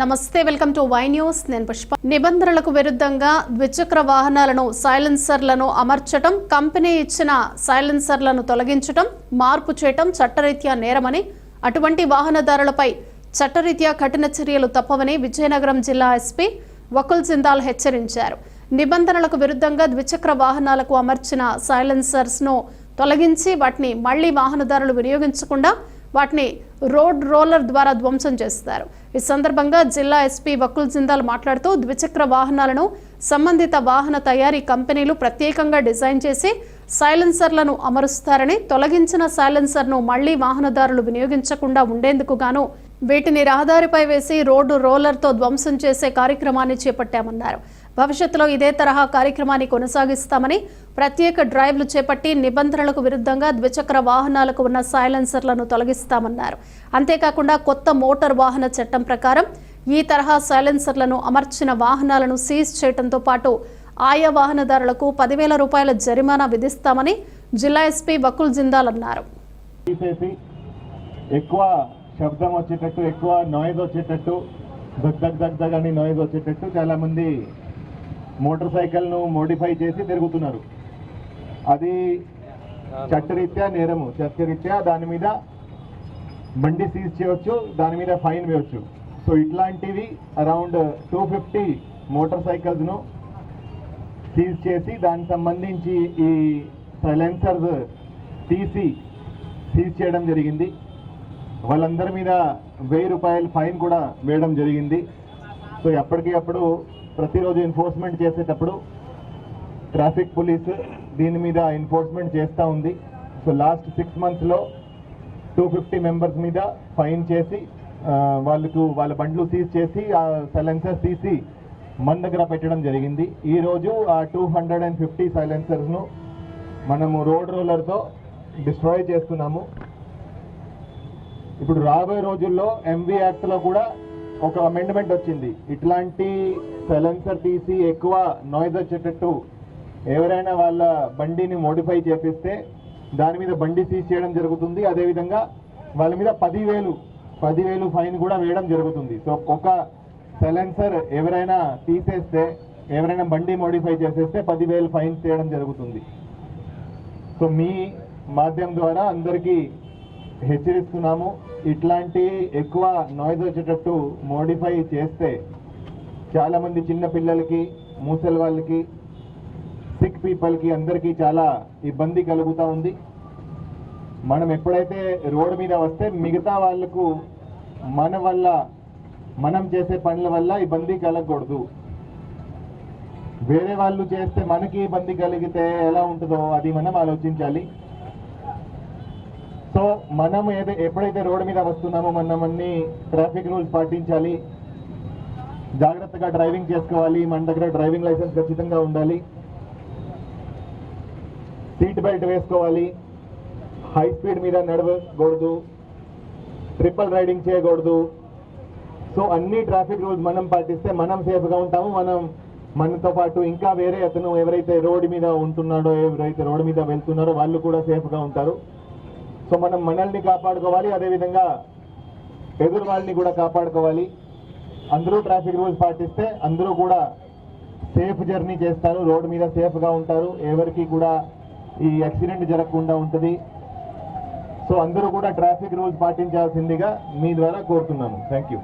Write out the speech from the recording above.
నమస్తే welcome to Y news. నేను పుష్ప. నిబంధనలకు విరుద్ధంగా ద్విచక్ర వాహనాలను సైలెన్సర్లను అమర్చటం కంపెనీ ఇచ్చిన సైలెన్సర్లను తొలగించటం మార్పు చేయటం చట్టరీత్యా నేరమని అటువంటి వాహనదారులపై చట్టరీత్యా కఠిన చర్యలు తప్పవని విజయనగరం జిల్లా ఎస్పీ వకుల్ జిందాల్ హెచ్చరించారు. నిబంధనలకు విరుద్ధంగా ద్విచక్ర వాహనాలకు అమర్చిన సైలెన్సర్స్ను తొలగించి వాటిని మళ్ళీ వాహనదారులు వినియోగించకుండా వాటిని రోడ్ రోలర్ ద్వారా ధ్వంసం చేస్తారు. ఈ సందర్భంగా జిల్లా ఎస్పీ వకుల్ జిందాల్ మాట్లాడుతూ ద్విచక్ర వాహనాలను సంబంధిత వాహన తయారీ కంపెనీలు ప్రత్యేకంగా డిజైన్ చేసి సైలెన్సర్లను అమరుస్తారని తొలగించిన సైలెన్సర్ను మళ్ళీ వాహనదారులు వినియోగించకుండా ఉండేందుకు గాను వీటిని రహదారిపై వేసి రోడ్డు రోలర్తో ధ్వంసం చేసే కార్యక్రమాన్ని చేపట్టామన్నారు. భవిష్యత్తులో ఇదే తరహా కార్యక్రమాన్ని కొనసాగిస్తామని ప్రత్యేక డ్రైవ్లు చేపట్టి నిబంధనలకు విరుద్ధంగా ద్విచక్ర వాహనాలకు ఉన్న సైలెన్సర్లను తొలగిస్తామన్నారు. అంతేకాకుండా కొత్త మోటార్ వాహన చట్టం ప్రకారం ఈ తరహా సైలెన్సర్లను అమర్చిన వాహనాలను సీజ్ చేయడంతో పాటు ఆయా వాహనదారులకు పదివేల రూపాయల జరిమానా విధిస్తామని జిల్లా ఎస్పీ వకుల్ జిందాల్ అన్నారు. ఎక్కువ శబ్దం వచ్చేటట్టు ఎక్కువ నాయిస్ వచ్చేటట్టు దగ్ దగ్ దగ్ దగ్ అని నాయిస్ వచ్చేటట్టు చాలా మంది మోటార్ సైకిల్ను మోడిఫై చేసి తిరుగుతున్నారు. అది చట్టరీత్యా నేరము. చట్టరీత్యా దాని మీద బండి సీజ్ చేయవచ్చు దాని మీద ఫైన్ వేయవచ్చు. సో ఇట్లాంటివి అరౌండ్ టూ ఫిఫ్టీ మోటార్ సైకిల్స్ను సీజ్ చేసి దానికి సంబంధించి ఈ సైలెన్సర్స్ తీసి సీజ్ చేయడం జరిగింది. వాళ్ళందరి మీద వెయ్యి రూపాయల ఫైన్ కూడా వేయడం జరిగింది. సో ఎప్పటికీ అప్పుడు ప్రతిరోజు ఎన్ఫోర్స్మెంట్ చేసేటప్పుడు ట్రాఫిక్ పోలీస్ దీని మీద ఎన్ఫోర్స్మెంట్ చేస్తూ ఉంది. సో లాస్ట్ సిక్స్ మంత్స్లో టూ ఫిఫ్టీ మెంబర్స్ మీద ఫైన్ చేసి వాళ్ళకు వాళ్ళ బండ్లు సీజ్ చేసి ఆ సైలెన్సర్స్ తీసి మన దగ్గర పెట్టడం జరిగింది. ఈరోజు ఆ టూ హండ్రెడ్ అండ్ ఫిఫ్టీ సైలెన్సర్స్ను మనము రోడ్ రోలర్తో డిస్ట్రాయ్ చేస్తున్నాము. ఇప్పుడు రాబోయే రోజుల్లో ఎంవి యాక్ట్లో కూడా ఒక అమెండ్మెంట్ వచ్చింది. ఇట్లాంటి సైలెన్సర్ తీసి ఎక్కువ నాయిస్ వచ్చేటట్టు ఎవరైనా వాళ్ళ బండిని మోడిఫై చేపిస్తే దాని మీద బండి సీజ్ చేయడం జరుగుతుంది. అదేవిధంగా వాళ్ళ మీద పదివేలు పదివేలు ఫైన్ కూడా వేయడం జరుగుతుంది. సో ఒక సైలెన్సర్ ఎవరైనా తీసేస్తే ఎవరైనా బండి మోడిఫై చేసేస్తే పదివేలు ఫైన్ చేయడం జరుగుతుంది. సో మీ మాధ్యమం ద్వారా అందరికీ హెచ్చరిస్తున్నాము. ఇట్లాంటి ఎక్కువ నాయిస్ వచ్చేటట్టు మోడిఫై చేస్తే చాలామంది చిన్నపిల్లలకి మూసలి వాళ్ళకి సిక్ పీపుల్కి అందరికీ చాలా ఇబ్బంది కలుగుతూ ఉంది. మనం ఎప్పుడైతే రోడ్డు మీద వస్తే మిగతా వాళ్ళకు మన వల్ల మనం చేసే పనుల వల్ల ఇబ్బంది కలగకూడదు. వేరే వాళ్ళు చేస్తే మనకి ఇబ్బంది కలిగితే ఎలా ఉంటుందో అది మనం ఆలోచించాలి. సో మనం ఏదో ఎప్పుడైతే రోడ్డు మీద వస్తున్నామో మనం అన్ని ట్రాఫిక్ రూల్స్ పాటించాలి. జాగ్రత్తగా డ్రైవింగ్ చేసుకోవాలి. మన దగ్గర డ్రైవింగ్ లైసెన్స్ ఖచ్చితంగా ఉండాలి. సీట్ బెల్ట్ వేసుకోవాలి. హై స్పీడ్ మీద నడవకూడదు. ట్రిపుల్ రైడింగ్ చేయకూడదు. సో అన్ని ట్రాఫిక్ రూల్స్ మనం పాటిస్తే మనం సేఫ్గా ఉంటాము. మనం మనతో పాటు ఇంకా వేరే అతను ఎవరైతే రోడ్డు మీద ఉంటున్నాడో ఎవరైతే రోడ్డు మీద వెళ్తున్నారో వాళ్ళు కూడా సేఫ్గా ఉంటారు. సో మనం మనల్ని కాపాడుకోవాలి అదేవిధంగా ఎదురు వాళ్ళని కూడా కాపాడుకోవాలి. అందరూ ట్రాఫిక్ రూల్స్ పాటిస్తే అందరూ కూడా సేఫ్ జర్నీ చేస్తారు. రోడ్డు మీద సేఫ్గా ఉంటారు. ఎవరికి కూడా ఈ యాక్సిడెంట్ జరగకుండా ఉంటుంది. సో అందరూ కూడా ట్రాఫిక్ రూల్స్ పాటించాల్సిందిగా మీ ద్వారా కోరుతున్నాను. Thank you